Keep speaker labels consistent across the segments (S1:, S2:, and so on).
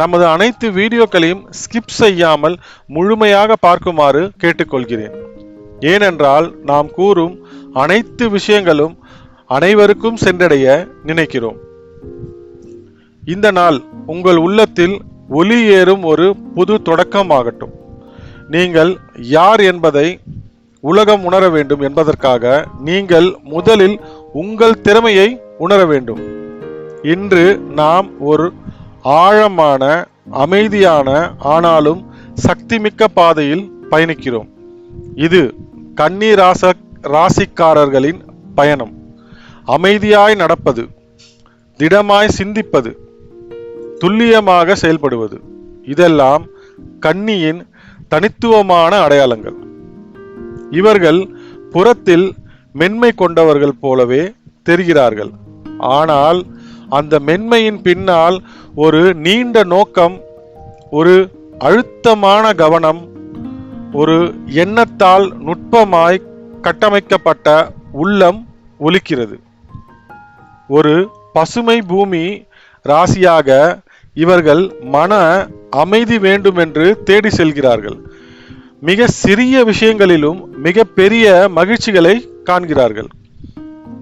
S1: நமது அனைத்து வீடியோக்களையும் ஸ்கிப் செய்யாமல் முழுமையாக பார்க்குமாறு கேட்டுக்கொள்கிறேன். ஏனென்றால் நாம் கூறும் அனைத்து விஷயங்களும் அனைவருக்கும் சென்றடைய நினைக்கிறோம். இந்த நாள் உங்கள் உள்ளத்தில் ஒளி ஏறும் ஒரு புது தொடக்கமாகட்டும். நீங்கள் யார் என்பதை உலகம் உணர வேண்டும் என்பதற்காக நீங்கள் முதலில் உங்கள் திறமையை உணர வேண்டும். இன்று நாம் ஒரு ஆழமான அமைதியான ஆனாலும் சக்திமிக்க பாதையில் பயணிக்கிறோம். இது கன்னி ராச ராசிக்காரர்களின் பயணம். அமைதியாய் நடப்பது திடமாய் சிந்திப்பது துல்லியமாக செயல்படுவது. இதெல்லாம் கன்னியின் தனித்துவமான அடையாளங்கள். இவர்கள் புறத்தில் மென்மை கொண்டவர்கள் போலவே தெரிகிறார்கள். ஆனால் அந்த மென்மையின் பின்னால் ஒரு நீண்ட நோக்கம் ஒரு அழுத்தமான கவனம் ஒரு எண்ணத்தால் நுட்பமாய் கட்டமைக்கப்பட்ட உள்ளம் ஒலிக்கிறது. ஒரு பசுமை பூமி ராசியாக இவர்கள் மன அமைதி வேண்டுமென்று தேடி செல்கிறார்கள். மிக சிறிய விஷயங்களிலும் மிக பெரிய மகிழ்ச்சிகளை காண்கிறார்கள்.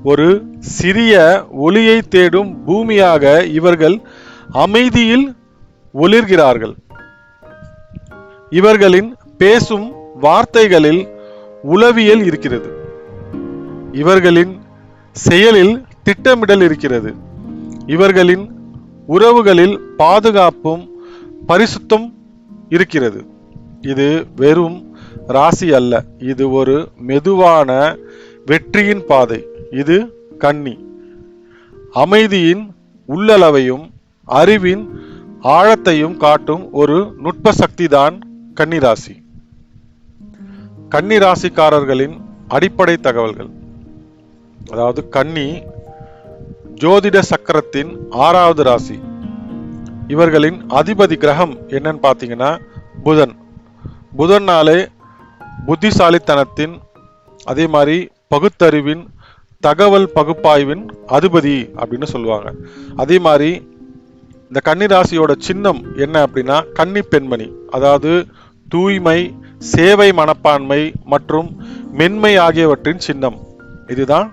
S1: ஒரு சிறிய ஒளியை தேடும் பூமியாக இவர்கள் அமைதியில் ஒளிர்கிறார்கள். இவர்களின் பேசும் வார்த்தைகளில் உளவியல் இருக்கிறது. இவர்களின் செயலில் திட்டமிடல் இருக்கிறது. இவர்களின் உறவுகளில் பாதுகாப்பும் பரிசுத்தம் இருக்கிறது. இது வெறும் ராசி அல்ல. இது ஒரு மெதுவான வெற்றியின் பாதை. இது கன்னி அமைதியின் உள்ளளவையும் அறிவின் ஆழத்தையும் காட்டும் ஒரு நுட்ப சக்திதான் கன்னிராசி. கன்னிராசிக்காரர்களின் அடிப்படை தகவல்கள். அதாவது கன்னி ஜோதிட சக்கரத்தின் ஆறாவது ராசி. இவர்களின் அதிபதி கிரகம் என்னன்னு பார்த்தீங்கன்னா புதன். புதன்னாலே புத்திசாலித்தனத்தின் அதே மாதிரி பகுத்தறிவின் தகவல் பகுப்பாய்வின் அதிபதி அப்படின்னு சொல்லுவாங்க. அதே மாதிரி இந்த கன்னி ராசியோட சின்னம் என்ன அப்படின்னா கன்னி பெண்மணி. அதாவது தூய்மை சேவை மனப்பான்மை மற்றும் மென்மை ஆகியவற்றின் சின்னம். இதுதான்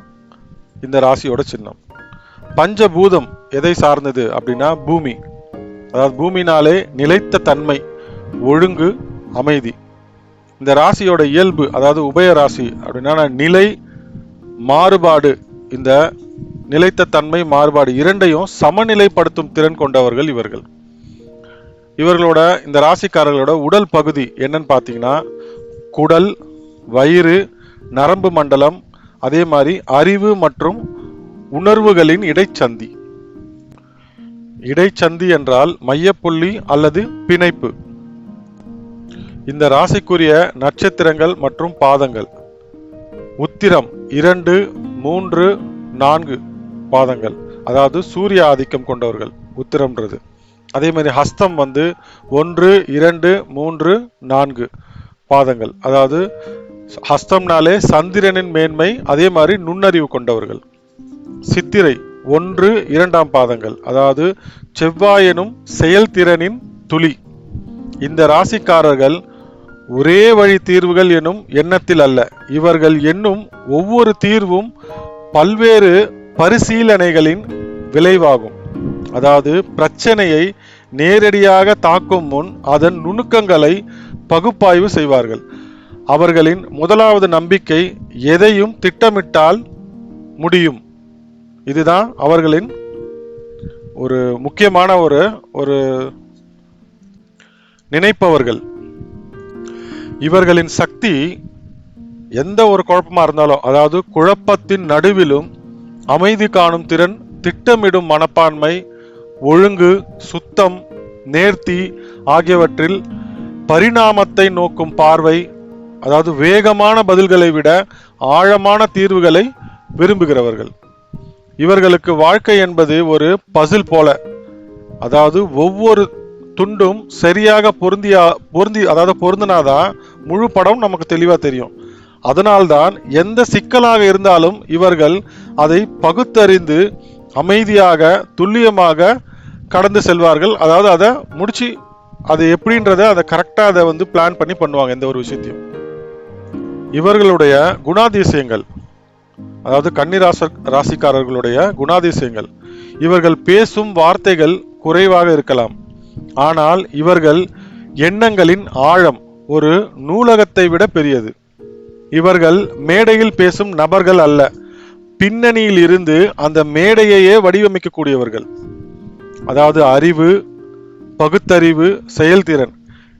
S1: இந்த ராசியோட சின்னம். பஞ்சபூதம் எதை சார்ந்தது அப்படின்னா பூமி. அதாவது பூமினாலே நிலைத்த தன்மை ஒழுங்கு அமைதி. இந்த ராசியோட இயல்பு அதாவது உபய ராசி அப்படின்னா நிலை மாறுபாடு இந்த நிலைத்த தன்மை மாறுபாடு இரண்டையும் சமநிலைப்படுத்தும் திறன் கொண்டவர்கள் இவர்கள். இவர்களோட இந்த ராசிக்காரர்களோட உடல் பகுதி என்னன்னு பார்த்தீங்கன்னா குடல் வயிறு நரம்பு மண்டலம் அதே மாதிரி அறிவு மற்றும் உணர்வுகளின் இடைச்சந்தி. இடைச்சந்தி என்றால் மையப்புள்ளி அல்லது பிணைப்பு. இந்த ராசிக்குரிய நட்சத்திரங்கள் மற்றும் பாதங்கள். உத்திரம் இரண்டு மூன்று நான்கு பாதங்கள். அதாவது சூரிய ஆதிக்கம் கொண்டவர்கள் உத்திரம்ன்றது. அதே மாதிரி ஹஸ்தம் வந்து ஒன்று இரண்டு மூன்று நான்கு பாதங்கள். அதாவது ஹஸ்தம்னாலே சந்திரனின் மேன்மை அதே மாதிரி நுண்ணறிவு கொண்டவர்கள். சித்திரை ஒன்று இரண்டாம் பாதங்கள். அதாவது செவ்வாயனும் செயல்திறனின் துளி. இந்த ராசிக்காரர்கள் ஒரே வழி தீர்வுகள் எனும் எண்ணத்தில் அல்ல. இவர்கள் எண்ணும் ஒவ்வொரு தீர்வும் பல்வேறு பரிசீலனைகளின் விளைவாகும். அதாவது பிரச்சனையை நேரடியாக தாக்கும் முன் அதன் நுணுக்கங்களை பகுப்பாய்வு செய்வார்கள். அவர்களின் முதலாவது நம்பிக்கை எதையும் திட்டமிட்டால் முடியும். இதுதான் அவர்களின் ஒரு முக்கியமான ஒரு ஒரு நினைப்பவர்கள். இவர்களின் சக்தி எந்த ஒரு குழப்பமா இருந்தாலும் அதாவது குழப்பத்தின் நடுவிலும் அமைதி காணும் திறன் திட்டமிடும் மனப்பான்மை ஒழுங்கு சுத்தம் நேர்த்தி ஆகியவற்றில் பரிணாமத்தை நோக்கும் பார்வை அதாவது வேகமான பதில்களை விட ஆழமான தீர்வுகளை விரும்புகிறவர்கள். இவர்களுக்கு வாழ்க்கை என்பது ஒரு பசில் போல அதாவது ஒவ்வொரு துண்டும் சரியாக பொருந்தியா பொருந்தி அதாவது பொருந்தினாதான் முழு படம் நமக்கு தெளிவாக தெரியும். அதனால்தான் எந்த சிக்கலாக இருந்தாலும் இவர்கள் அதை பகுத்தறிந்து அமைதியாக துல்லியமாக கடந்து செல்வார்கள். அதாவது அதை முடிச்சு அது எப்படின்றத அதை கரெக்டாக அதை வந்து பிளான் பண்ணி பண்ணுவாங்க எந்த ஒரு விஷயத்தையும். இவர்களுடைய குணாதிசயங்கள் அதாவது கன்னிராச ராசிக்காரர்களுடைய குணாதிசயங்கள் இவர்கள் பேசும் வார்த்தைகள் குறைவாக இருக்கலாம். ஆனால் இவர்கள் எண்ணங்களின் ஆழம் ஒரு நூலகத்தை விட பெரியது. இவர்கள் மேடையில் பேசும் நபர்கள் அல்ல பின்னணியில் இருந்து அந்த மேடையையே வடிவமைக்கக்கூடியவர்கள். அதாவது அறிவு பகுத்தறிவு செயல்திறன்.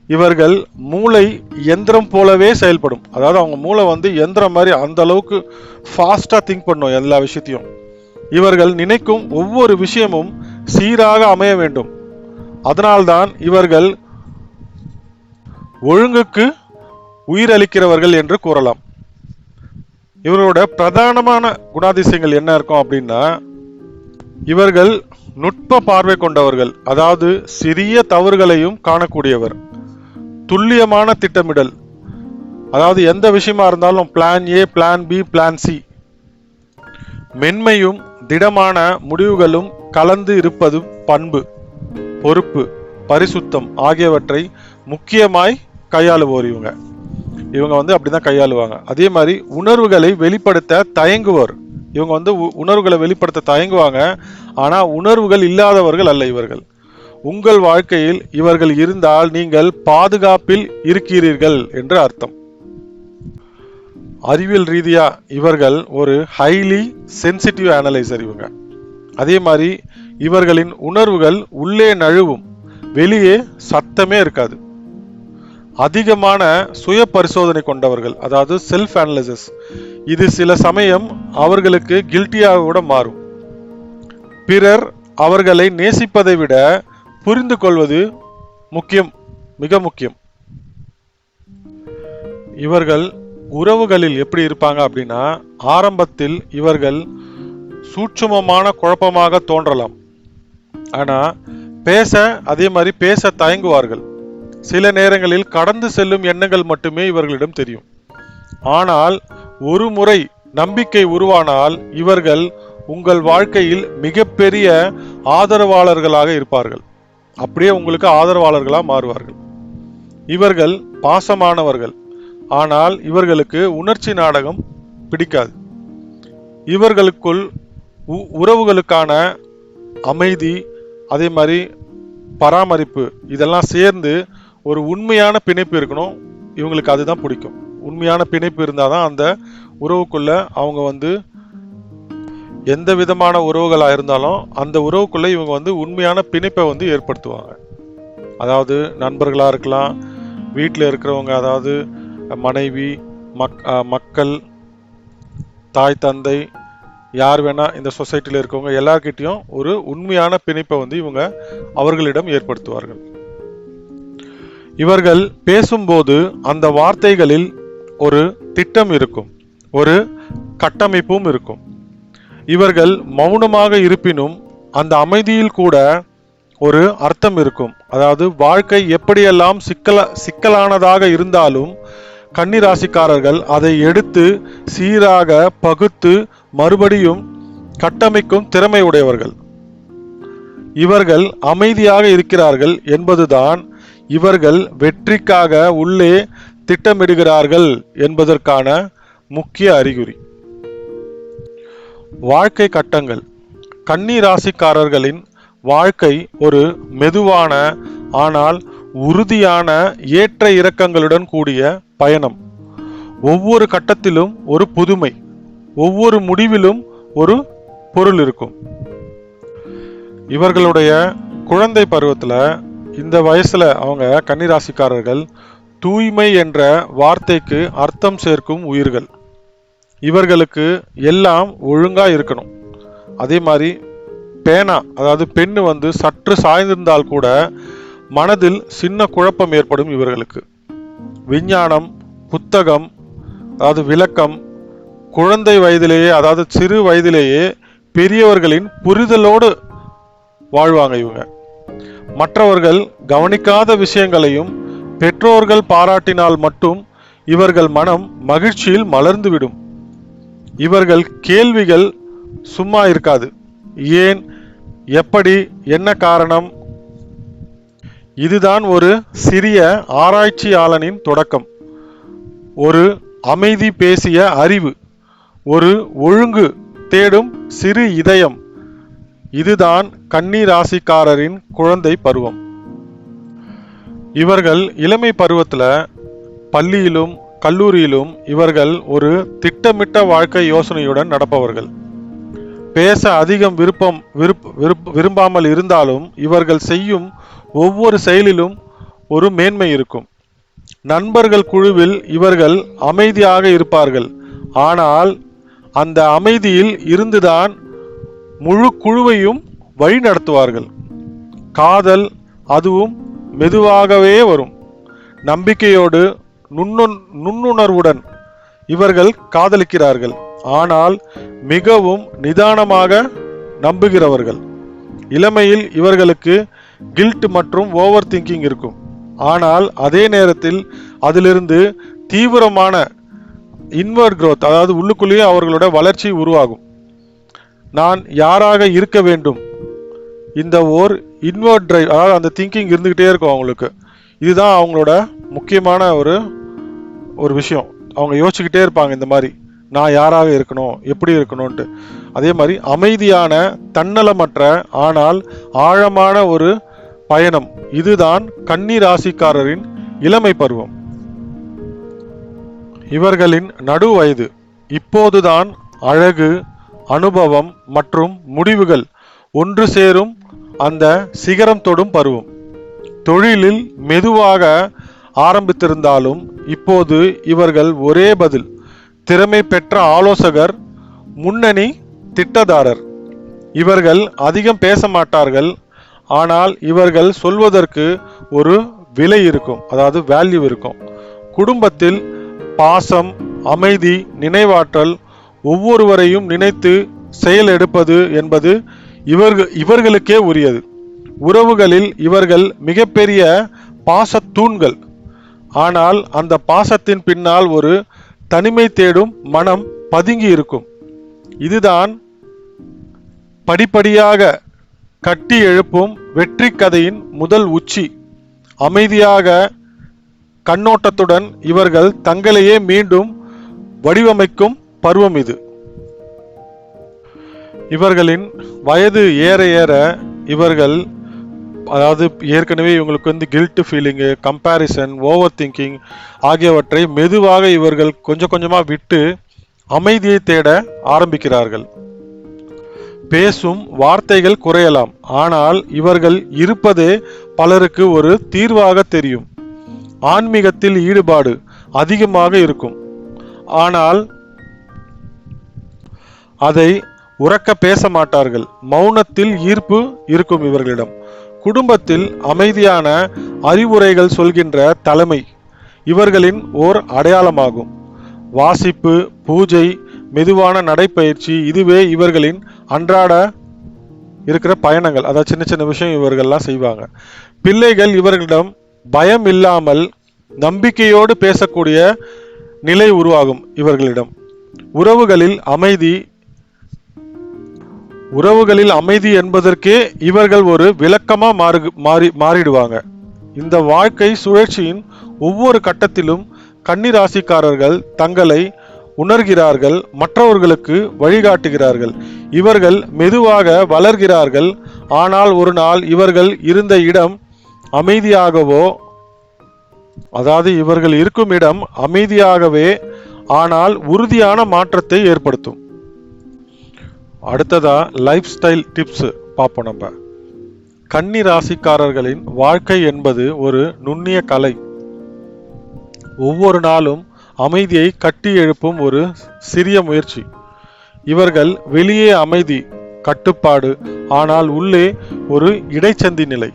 S1: இவர்கள் மூளை எந்திரம் போலவே செயல்படும். அதாவது அவங்க மூளை வந்து எந்திரம் மாதிரி அந்த அளவுக்கு ஃபாஸ்டா திங்க் பண்ணும் எல்லா விஷயத்தையும். இவர்கள் நினைக்கும் ஒவ்வொரு விஷயமும் சீராக அமைய வேண்டும். அதனால்தான் இவர்கள் ஒழுங்குக்கு உயிரளிக்கிறவர்கள் என்று கூறலாம். இவரோட பிரதானமான குணாதிசயங்கள் என்ன இருக்கும் அப்படின்னா இவர்கள் நுட்ப பார்வை கொண்டவர்கள் அதாவது சிறிய தவறுகளையும் காணக்கூடியவர் துல்லியமான திட்டமிடல் அதாவது எந்த விஷயமா இருந்தாலும் plan A plan B plan C மென்மையும் திடமான முடிவுகளும் கலந்து இருப்பதும் பண்பு. பொறுப்பு பரிசுத்தம் ஆகியவற்றை முக்கியமாய் கையாளுவோர் இவங்க இவங்க வந்து அப்படிதான் கையாளுவாங்க. அதே மாதிரி உணர்வுகளை வெளிப்படுத்த தயங்குவோர். இவங்க வந்து உ- உணர்வுகளை வெளிப்படுத்த தயங்குவாங்க. ஆனா உணர்வுகள் இல்லாதவர்கள் அல்ல இவர்கள். உங்கள் வாழ்க்கையில் இவர்கள் இருந்தால் நீங்கள் பாதுகாப்பில் இருக்கிறீர்கள் என்று அர்த்தம். அறிவியல் ரீதியா இவர்கள் ஒரு ஹைலி சென்சிட்டிவ் அனலைசர் இவங்க. அதே மாதிரி இவர்களின் உணர்வுகள் உள்ளே நழுவும். வெளியே சத்தமே இருக்காது. அதிகமான சுய பரிசோதனை கொண்டவர்கள் அதாவது செல்ஃப் அனலிசிஸ் இது சில சமயம் அவர்களுக்கு கில்ட்டியாக கூட மாறும். பிறர் அவர்களை நேசிப்பதை விட புரிந்து கொள்வது முக்கியம் மிக முக்கியம். இவர்கள் உறவுகளில் எப்படி இருப்பாங்க அப்படின்னா ஆரம்பத்தில் இவர்கள் சூட்சுமமான குழப்பமாக தோன்றலாம். ஆனால் பேச அதே மாதிரி பேச தயங்குவார்கள். சில நேரங்களில் கடந்து செல்லும் எண்ணங்கள் மட்டுமே இவர்களிடம் தெரியும். ஆனால் ஒரு முறை நம்பிக்கை உருவானால் இவர்கள் உங்கள் வாழ்க்கையில் மிகப்பெரிய ஆதரவாளர்களாக இருப்பார்கள். அப்படியே உங்களுக்கு ஆதரவாளர்களாக மாறுவார்கள். இவர்கள் பாசமானவர்கள். ஆனால் இவர்களுக்கு உணர்ச்சி நாடகம் பிடிக்காது. இவர்களுக்குள் உ- உறவுகளுக்கான அமைதி அதே மாதிரி பராமரிப்பு இதெல்லாம் சேர்ந்து ஒரு உண்மையான பிணைப்பு இருக்கணும். இவங்களுக்கு அதுதான் பிடிக்கும். உண்மையான பிணைப்பு இருந்தால் தான் அந்த உறவுக்குள்ள அவங்க வந்து எந்த விதமான உறவுகளாக இருந்தாலும் அந்த உறவுக்குள்ள இவங்க வந்து உண்மையான பிணைப்பை வந்து ஏற்படுத்துவாங்க. அதாவது நண்பர்களாக இருக்கலாம் வீட்டில் இருக்கிறவங்க அதாவது மனைவி மக் மக்கள் தாய் தந்தை யார் வேணா இந்த சொசைட்டியில் இருக்கவங்க எல்லார்கிட்டயும் ஒரு உண்மையான பிணைப்பை வந்து இவங்க அவர்களிடம் ஏற்படுத்துவார்கள். இவர்கள் பேசும்போது அந்த வார்த்தைகளில் ஒரு திட்டம் இருக்கும் ஒரு கட்டமைப்பும் இருக்கும். இவர்கள் மௌனமாக இருப்பினும் அந்த அமைதியில் கூட ஒரு அர்த்தம் இருக்கும். அதாவது வாழ்க்கை எப்படியெல்லாம் சிக்கல சிக்கலானதாக இருந்தாலும் கன்னிராசிக்காரர்கள் அதை எடுத்து சீராக பகுத்து மறுபடியும் கட்டமைக்கும் திறமை உடையவர்கள். இவர்கள் அமைதியாக இருக்கிறார்கள் என்பதுதான் இவர்கள் வெற்றிக்காக உள்ளே திட்டமிடுகிறார்கள் என்பதற்கான முக்கிய அறிகுறி. வாழ்க்கை கட்டங்கள். கன்னி ராசிக்காரர்களின் வாழ்க்கை ஒரு மெதுவான ஆனால் உறுதியான ஏற்ற இறக்கங்களுடன் கூடிய பயணம். ஒவ்வொரு கட்டத்திலும் ஒரு புதுமை ஒவ்வொரு முடிவிலும் ஒரு பொருள் இருக்கும். இவர்களுடைய குழந்தை பருவத்துல இந்த வயசுல அவங்க கன்னிராசிக்காரர்கள் தூய்மை என்ற வார்த்தைக்கு அர்த்தம் சேர்க்கும் உயிர்கள். இவர்களுக்கு எல்லாம் ஒழுங்கா இருக்கணும். அதே மாதிரி பேனா அதாவது பெண்ணு வந்து சற்று சாய்ந்திருந்தால் கூட மனதில் சின்ன குழப்பம் ஏற்படும் இவர்களுக்கு. விஞ்ஞானம் புத்தகம் அதாவது விளக்கம் குழந்தை வயதிலேயே அதாவது சிறு வயதிலேயே பெரியவர்களின் புரிதலோடு வாழ்வாங்க இவங்க. மற்றவர்கள் கவனிக்காத விஷயங்களையும் பெற்றோர்கள் பாராட்டினால் மட்டும் இவர்கள் மனம் மகிழ்ச்சியில் மலர்ந்துவிடும். இவர்கள் கேள்விகள் சும்மா இருக்காது. ஏன்? எப்படி? என்ன காரணம்? இதுதான் ஒரு சிறிய ஆராய்ச்சியாளனின் தொடக்கம். ஒரு அமைதி பேசிய அறிவு ஒரு ஒழுங்கு தேடும் சிறு இதயம். இதுதான் கன்னி ராசிக்காரரின் குழந்தை பருவம். இவர்கள் இளமை பருவத்துல பள்ளியிலும் கல்லூரியிலும் இவர்கள் ஒரு திட்டமிட்ட வாழ்க்கை யோசனையுடன் நடப்பவர்கள். பேச அதிகம் விருப்பம் விருப் விரும்பாமல் இருந்தாலும் இவர்கள் செய்யும் ஒவ்வொரு செயலிலும் ஒரு மேன்மை இருக்கும். நண்பர்கள் குழுவில் இவர்கள் அமைதியாக இருப்பார்கள். ஆனால் அந்த அமைதியில் இருந்துதான் முழு குழுவையும் வழி நடத்துவார்கள். காதல் அதுவும் மெதுவாகவே வரும். நம்பிக்கையோடு நுண்ணு நுண்ணுணர்வுடன் இவர்கள் காதலிக்கிறார்கள். ஆனால் மிகவும் நிதானமாக நம்புகிறவர்கள். இளமையில் இவர்களுக்கு கில்ட் மற்றும் ஓவர் திங்கிங் இருக்கும். ஆனால் அதே நேரத்தில் அதிலிருந்து தீவிரமான இன்வர்ட் க்ரோத் அதாவது உள்ளுக்குள்ளேயே அவர்களோட வளர்ச்சி உருவாகும். நான் யாராக இருக்க வேண்டும்? இந்த ஓர் இன்வர்ட் டிரைவ் அதாவது அந்த திங்கிங் இருந்துக்கிட்டே இருக்கும் அவங்களுக்கு. இதுதான் அவங்களோட முக்கியமான ஒரு ஒரு விஷயம். அவங்க யோசிச்சுக்கிட்டே இருப்பாங்க இந்த மாதிரி நான் யாராக இருக்கணும் எப்படி இருக்கணும்ன்ட்டு. அதே மாதிரி அமைதியான தன்னலமற்ற ஆனால் ஆழமான ஒரு பயணம். இதுதான் கன்னி ராசிக்காரரின் இளமை பருவம். இவர்களின் நடு வயது. இப்போதுதான் அழகு அனுபவம் மற்றும் முடிவுகள் ஒன்று சேரும் அந்த சிகரம் தொடும் பருவம். தொழிலில் மெதுவாக ஆரம்பித்திருந்தாலும் இப்போது இவர்கள் ஒரே பதில் திறமை பெற்ற ஆலோசகர் முன்னணி திட்டதாரர். இவர்கள் அதிகம் பேச மாட்டார்கள் ஆனால் இவர்கள் சொல்வதற்கு ஒரு விலை இருக்கும் அதாவது வேல்யூ இருக்கும். குடும்பத்தில் பாசம் அமைதி நினைவாற்றல் ஒவ்வொருவரையும் நினைத்து செயல் எடுப்பது என்பது இவர்கள் இவர்களுக்கே உரியது. உறவுகளில் இவர்கள் மிகப்பெரிய பாசத்தூண்கள். ஆனால் அந்த பாசத்தின் பின்னால் ஒரு தனிமை தேடும் மனம் பதுங்கி இருக்கும். இதுதான் படிப்படியாக கட்டி எழுப்பும் வெற்றி கதையின் முதல் உச்சி. அமைதியாக கண்ணோட்டத்துடன் இவர்கள் தங்களையே மீண்டும் வடிவமைக்கும் பருவம் இது. இவர்களின் வயது ஏற ஏற இவர்கள் அதாவது ஏற்கனவே இவங்களுக்கு வந்து guilt feeling comparison over thinking ஆகியவற்றை மெதுவாக இவர்கள் கொஞ்சம் கொஞ்சமாக விட்டு அமைதியை தேட ஆரம்பிக்கிறார்கள். பேசும் வார்த்தைகள் குறையலாம். ஆனால் இவர்கள் இருப்பதே பலருக்கு ஒரு தீர்வாக தெரியும். ஆன்மீகத்தில் ஈடுபாடு அதிகமாக இருக்கும். ஆனால் அதை உறக்க பேச மாட்டார்கள். மௌனத்தில் ஈர்ப்பு இருக்கும் இவர்களிடம். குடும்பத்தில் அமைதியான அறிவுரைகள் சொல்கின்ற தலைமை இவர்களின் ஓர் அடையாளமாகும். வாசிப்பு பூஜை மெதுவான நடைப்பயிற்சி இதுவே இவர்களின் அன்றாட இருக்கிற பயணங்கள் அதாவது சின்ன சின்ன விஷயம் இவர்கள்லாம் செய்வாங்க. பிள்ளைகள் இவர்களிடம் பயம் இல்லாமல் நம்பிக்கையோடு பேசக்கூடிய நிலை உருவாகும் இவர்களிடம். உறவுகளில் அமைதி உறவுகளில் அமைதி என்பதற்கே இவர்கள் ஒரு விளக்கமா மாறு மாறி மாறிடுவாங்க. இந்த வாழ்க்கை சுழற்சியின் ஒவ்வொரு கட்டத்திலும் கன்னிராசிக்காரர்கள் தங்களை உணர்கிறார்கள் மற்றவர்களுக்கு வழிகாட்டுகிறார்கள். இவர்கள் மெதுவாக வளர்கிறார்கள். ஆனால் ஒரு நாள் இவர்கள் இருந்த இடம் அமைதியாகவோ அதாவது இவர்கள் இருக்கும் இடம் அமைதியாகவே ஆனால் உறுதியான மாற்றத்தை ஏற்படுத்தும். அடுத்ததா லைஃப் ஸ்டைல் டிப்ஸ் பார்ப்போம் நம்ம. கன்னி ராசிக்காரர்களின் வாழ்க்கை என்பது ஒரு நுண்ணிய கலை. ஒவ்வொரு நாளும் அமைதியை கட்டி எழுப்பும் ஒரு சிறிய முயற்சி. இவர்கள் வெளியே அமைதி கட்டுப்பாடு ஆனால் உள்ளே ஒரு இடைச்சந்தி நிலை.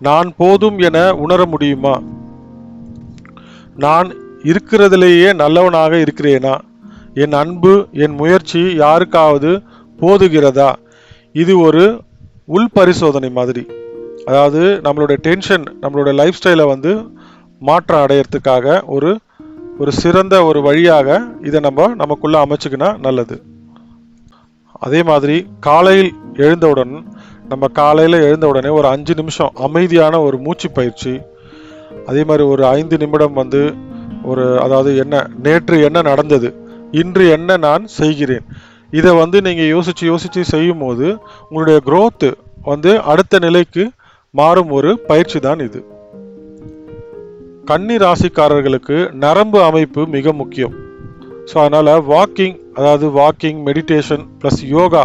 S1: நான் போதும் என உணர முடியுமா? நான் இருக்கிறதிலேயே நல்லவனாக இருக்கிறேனா? என் அன்பு என் முயற்சி யாருக்காவது போதுகிறதா? இது ஒரு உள் பரிசோதனை மாதிரி. அதாவது நம்மளுடைய டென்ஷன் நம்மளுடைய லைஃப் ஸ்டைலை வந்து மாற்றம் அடையிறதுக்காக ஒரு ஒரு சிறந்த ஒரு வழியாக இதை நம்ம நமக்குள்ளே அமைச்சுக்கினா நல்லது. அதே மாதிரி காலையில் எழுந்தவுடன் நம்ம காலையில் எழுந்த உடனே ஒரு அஞ்சு நிமிஷம் அமைதியான ஒரு மூச்சு பயிற்சி. அதே மாதிரி ஒரு ஐந்து நிமிடம் வந்து ஒரு அதாவது என்ன நேற்று என்ன நடந்தது இன்று என்ன நான் செய்கிறேன். இதை வந்து நீங்கள் யோசித்து யோசித்து செய்யும் போது உங்களுடைய க்ரோத்து வந்து அடுத்த நிலைக்கு மாறும் ஒரு பயிற்சி தான் இது. கன்னி ராசிக்காரர்களுக்கு நரம்பு அமைப்பு மிக முக்கியம். ஸோ அதனால் வாக்கிங் அதாவது வாக்கிங் மெடிடேஷன் ப்ளஸ் யோகா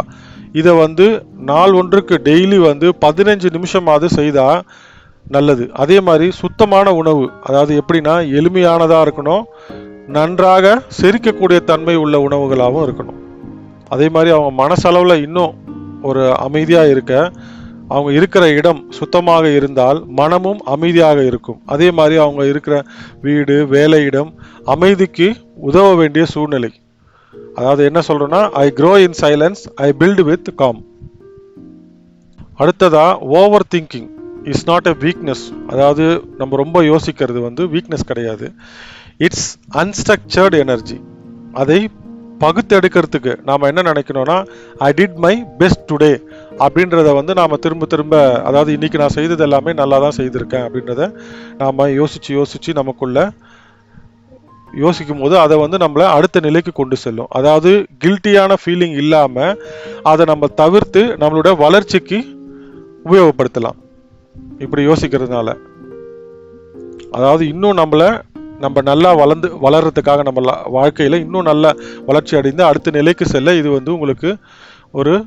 S1: இதை வந்து நாள் ஒன்றுக்கு டெய்லி வந்து பதினஞ்சு நிமிஷமாவது செய்தால் நல்லது. அதே மாதிரி சுத்தமான உணவு அதாவது எப்படின்னா எளிமையானதாக இருக்கணும் நன்றாக செரிக்கக்கூடிய தன்மை உள்ள உணவுகளாகவும் இருக்கணும். அதே மாதிரி அவங்க மனசளவில் இன்னும் ஒரு அமைதியாக இருக்க அவங்க இருக்கிற இடம் சுத்தமாக இருந்தால் மனமும் அமைதியாக இருக்கும். அதே மாதிரி அவங்க இருக்கிற வீடு வேலை இடம் அமைதிக்கு உதவ வேண்டிய சூழ்நிலை. அதாவது என்ன சொல்கிறோன்னா I grow in silence I build with calm அடுத்ததாக over thinking is not a weakness அதாவது நம்ம ரொம்ப யோசிக்கிறது வந்து வீக்னஸ் கிடையாது. இட்ஸ் அன்ஸ்ட்ரக்சர்டு எனர்ஜி அதை பகுத்தெடுக்கிறதுக்கு நாம் என்ன நினைக்கணும்னா I did my best today அப்படின்றத வந்து நாம் திரும்ப திரும்ப அதாவது இன்னைக்கு நான் செய்தது எல்லாமே நல்லா தான் செய்திருக்கேன் அப்படின்றத நாம் யோசித்து யோசித்து நமக்குள்ள யோசிக்கும் போது அதை வந்து நம்மளை அடுத்த நிலைக்கு கொண்டு செல்லும். அதாவது கில்ட்டியான ஃபீலிங் இல்லாமல் அதை நம்ம தவிர்த்து நம்மளோட வளர்ச்சிக்கு உபயோகப்படுத்தலாம். இப்படி யோசிக்கிறதுனால. அதாவது இன்னும் நம்மளை நம்ம நல்லா வளர்ந்து வளர்றதுக்காக நம்ம வாழ்க்கையில் வாழ்க்கையில இன்னும் நல்லா வளர்ச்சி அடைந்து அடுத்த நிலைக்கு செல்ல இது வந்து உங்களுக்கு ஒரு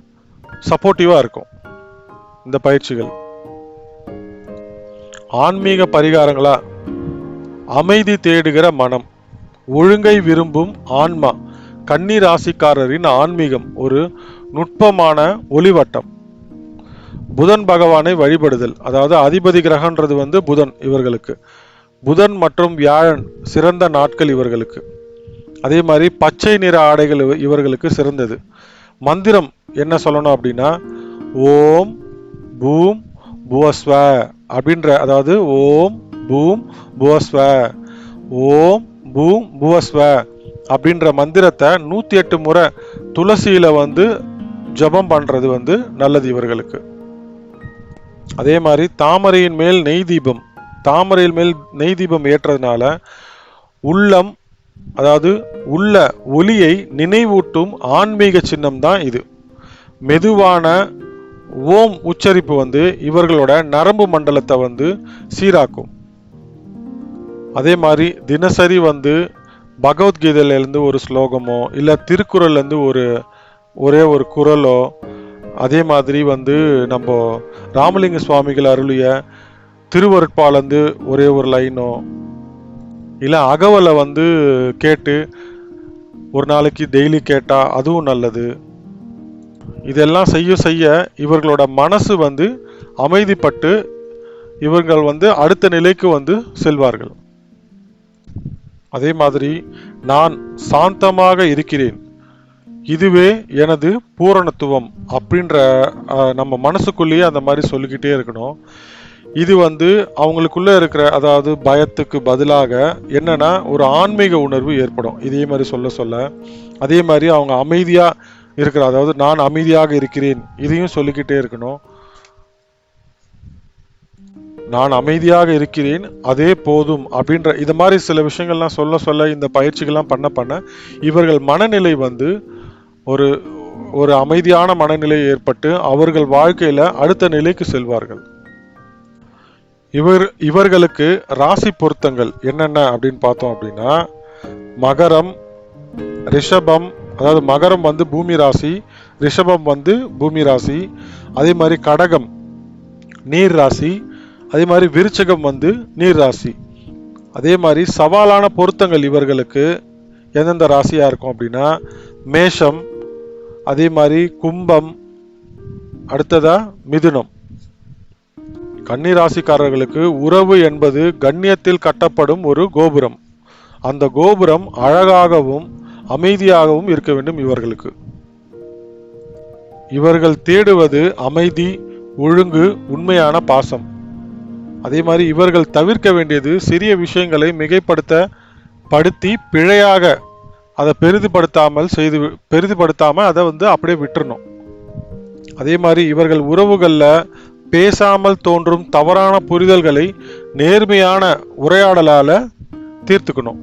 S1: சப்போர்ட்டிவாக இருக்கும். இந்த பயிற்சிகள். ஆன்மீக பரிகாரங்களா? அமைதி தேடுகிற மனம். ஒழுங்கை விரும்பும் ஆன்மா. கன்னி ராசிக்காரரின் ஆன்மீகம் ஒரு நுட்பமான ஒளிவட்டம். புதன் பகவானை வழிபடுதல். அதாவது அதிபதி கிரகன்றது வந்து புதன் இவர்களுக்கு. புதன் மற்றும் வியாழன் சிறந்த நாட்கள் இவர்களுக்கு. அதே மாதிரி பச்சை நிற ஆடைகள் இவ- இவர்களுக்கு சிறந்தது. மந்திரம் என்ன சொல்லணும் அப்படின்னா ஓம் பூம் புவஸ்வ அப்படின்ற அதாவது ஓம் பூம் புவஸ்வ ஓம் பூம் புவஸ்வ அப்படின்ற மந்திரத்தை நூற்றி எட்டு முறை துளசியில் வந்து ஜெபம் பண்ணுறது வந்து நல்லது இவர்களுக்கு. அதே மாதிரி தாமரையின் மேல் நெய் தீபம் தாமரையில் மேல் நெய் தீபம் ஏற்றதுனால உள்ளம் அதாவது உள்ள ஒளியை நினைவூட்டும் ஆன்மீக சின்னம் தான் இது. மெதுவான ஓம் உச்சரிப்பு வந்து இவர்களோட நரம்பு மண்டலத்தை வந்து சீராக்கும். அதே மாதிரி தினசரி வந்து பகவத்கீதையிலேருந்து ஒரு ஸ்லோகமோ இல்லை திருக்குறள்லேருந்து ஒரு ஒரே ஒரு குறளோ அதே மாதிரி வந்து நம்ம ராமலிங்க சுவாமிகள் அருளிய திருவருட்பாலேருந்து ஒரே ஒரு லைனோ? இல்லை அகவலை வந்து கேட்டு ஒரு நாளைக்கு டெய்லி கேட்டால் அதுவும் நல்லது. இதெல்லாம் செய்ய செய்ய இவர்களோட மனசு வந்து அமைதிப்பட்டு இவர்கள் வந்து அடுத்த நிலைக்கு வந்து செல்வார்கள். அதே மாதிரி நான் சாந்தமாக இருக்கிறேன். இதுவே எனது பூரணத்துவம் அப்படின்ற நம்ம மனசுக்குள்ளேயே அந்த மாதிரி சொல்லிக்கிட்டே இருக்கணும். இது வந்து அவங்களுக்குள்ள இருக்கிற அதாவது பயத்துக்கு பதிலாக என்னன்னா ஒரு ஆன்மீக உணர்வு ஏற்படும். இதே மாதிரி சொல்ல சொல்ல. அதே மாதிரி அவங்க அமைதியா இருக்கிற அதாவது நான் அமைதியாக இருக்கிறேன் இதையும் சொல்லிக்கிட்டே இருக்கணும். நான் அமைதியாக இருக்கிறேன் அதே போதும் அப்படின்ற இது மாதிரி சில விஷயங்கள்லாம் சொல்ல சொல்ல இந்த பயிற்சிகள்லாம் பண்ண பண்ண இவர்கள் மனநிலை வந்து ஒரு ஒரு அமைதியான மனநிலை ஏற்பட்டு அவர்கள் வாழ்க்கையில அடுத்த நிலைக்கு செல்வார்கள். இவர் இவர்களுக்கு ராசி பொருத்தங்கள் என்னென்ன அப்படின்னு பார்த்தோம் அப்படின்னா மகரம் ரிஷபம் அதாவது மகரம் வந்து பூமி ராசி ரிஷபம் வந்து பூமி ராசி அதே மாதிரி கடகம் நீர் ராசி அதே மாதிரி விருச்சகம் வந்து நீர் ராசி. அதே மாதிரி சவாலான பொருத்தங்கள் இவர்களுக்கு எந்தெந்த ராசியாக இருக்கும் அப்படின்னா மேஷம் அதே மாதிரி கும்பம் அடுத்ததாக மிதுனம். கன்னிராசிக்காரர்களுக்கு உறவு என்பது கண்ணியத்தில் கட்டப்படும் ஒரு கோபுரம். அந்த கோபுரம் அழகாகவும் அமைதியாகவும் இருக்க வேண்டும் இவர்களுக்கு. இவர்கள் தேடுவது அமைதி ஒழுங்கு உண்மையான பாசம். அதே மாதிரி இவர்கள் தவிர்க்க வேண்டியது சிறிய விஷயங்களை மிகைப்படுத்த படுத்தி பிழையாக அதை பெரிதுபடுத்தாமல் செய்து பெரிதுபடுத்தாமல் அதை வந்து அப்படியே விட்டுறணும். அதே மாதிரி இவர்கள் உறவுகளில் பேசாமல் தோன்றும் தவறான புரிதல்களை நேர்மையான உரையாடலால் தீர்த்துக்கணும்.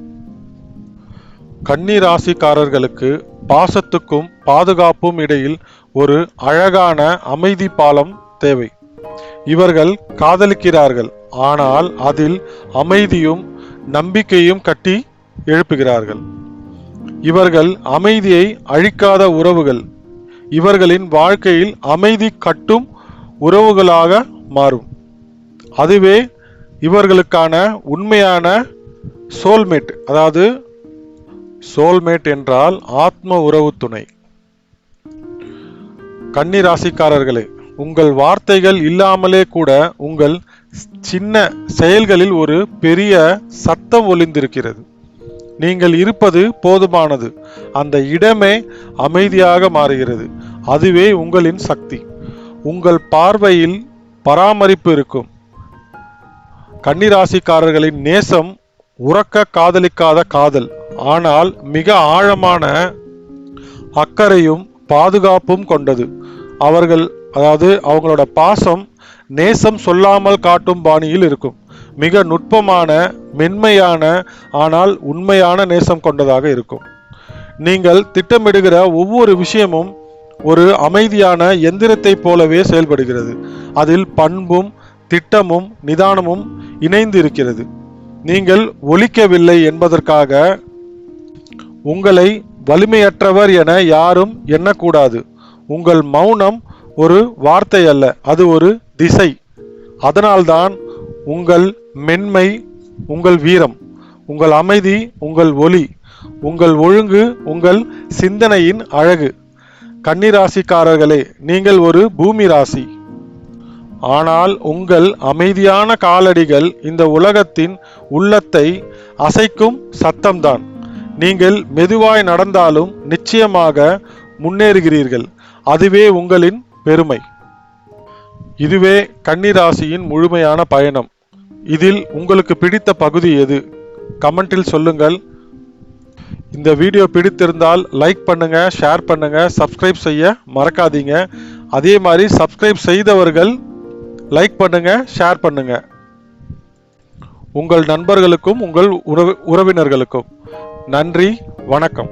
S1: கன்னி ராசிக்காரர்களுக்கு பாசத்துக்கும் பாதுகாப்பும் இடையில் ஒரு அழகான அமைதி பாலம் தேவை. இவர்கள் காதலிக்கிறார்கள் ஆனால் அதில் அமைதியும் நம்பிக்கையும் கட்டி எழுப்புகிறார்கள். இவர்கள் அமைதியை அழிக்காத உறவுகள். இவர்களின் வாழ்க்கையில் அமைதி கட்டும் உறவுகளாக மாறும். அதுவே இவர்களுக்கான உண்மையான சோல்மேட் அதாவது சோல்மேட் என்றால் ஆத்ம உறவு துணை. கன்னி ராசிக்காரர்களே உங்கள் வார்த்தைகள் இல்லாமலே கூட உங்கள் சின்ன செயல்களில் ஒரு பெரிய சத்தம் ஒளிந்திருக்கிறது நீங்கள் இருப்பது போதுமானது. அந்த இடமே அமைதியாக மாறுகிறது. அதுவே உங்களின் சக்தி. உங்கள் பார்வையில் பராமரிப்பு இருக்கும். கன்னிராசிக்காரர்களின் நேசம் உறக்க காதலிக்காத காதல். ஆனால் மிக ஆழமான அக்கறையும் பாதுகாப்பும் கொண்டது. அவர்கள் அதாவது அவங்களோட பாசம் நேசம் சொல்லாமல் காட்டும் பாணியில் இருக்கும். மிக நுட்பமான மென்மையான ஆனால் உண்மையான நேசம் கொண்டதாக இருக்கும். நீங்கள் திட்டமிடுகிற ஒவ்வொரு விஷயமும் ஒரு அமைதியான எந்திரத்தைப் போலவே செயல்படுகிறது. அதில் பண்பும் திட்டமும் நிதானமும் இணைந்து இருக்கிறது நீங்கள் ஒழிக்கவில்லை என்பதற்காக உங்களை வலிமையற்றவர் என யாரும் எண்ணக்கூடாது. உங்கள் மௌனம் ஒரு வார்த்தை அல்ல அது ஒரு திசை. அதனால்தான் உங்கள் மென்மை உங்கள் வீரம் உங்கள் அமைதி உங்கள் ஒளி உங்கள் ஒழுங்கு உங்கள் சிந்தனையின் அழகு. கன்னிராசிக்காரர்களே நீங்கள் ஒரு பூமி ராசி ஆனால் உங்கள் அமைதியான காலடிகள் இந்த உலகத்தின் உள்ளத்தை அசைக்கும் சத்தம்தான். நீங்கள் மெதுவாய் நடந்தாலும் நிச்சயமாக முன்னேறுகிறீர்கள். அதுவே உங்களின் பெருமை. இதுவே கன்னிராசியின் முழுமையான பயணம். இதில் உங்களுக்கு பிடித்த பகுதி எது? கமெண்டில் சொல்லுங்கள். இந்த வீடியோ பிடித்திருந்தால் லைக் பண்ணுங்க ஷேர் பண்ணுங்க சப்ஸ்கிரைப் செய்ய மறக்காதீங்க. அதே மாதிரி சப்ஸ்கிரைப் செய்தவர்கள் லைக் பண்ணுங்க ஷேர் பண்ணுங்க. உங்கள் நண்பர்களுக்கும் உங்கள் உறவு உறவினர்களுக்கும் நன்றி வணக்கம்.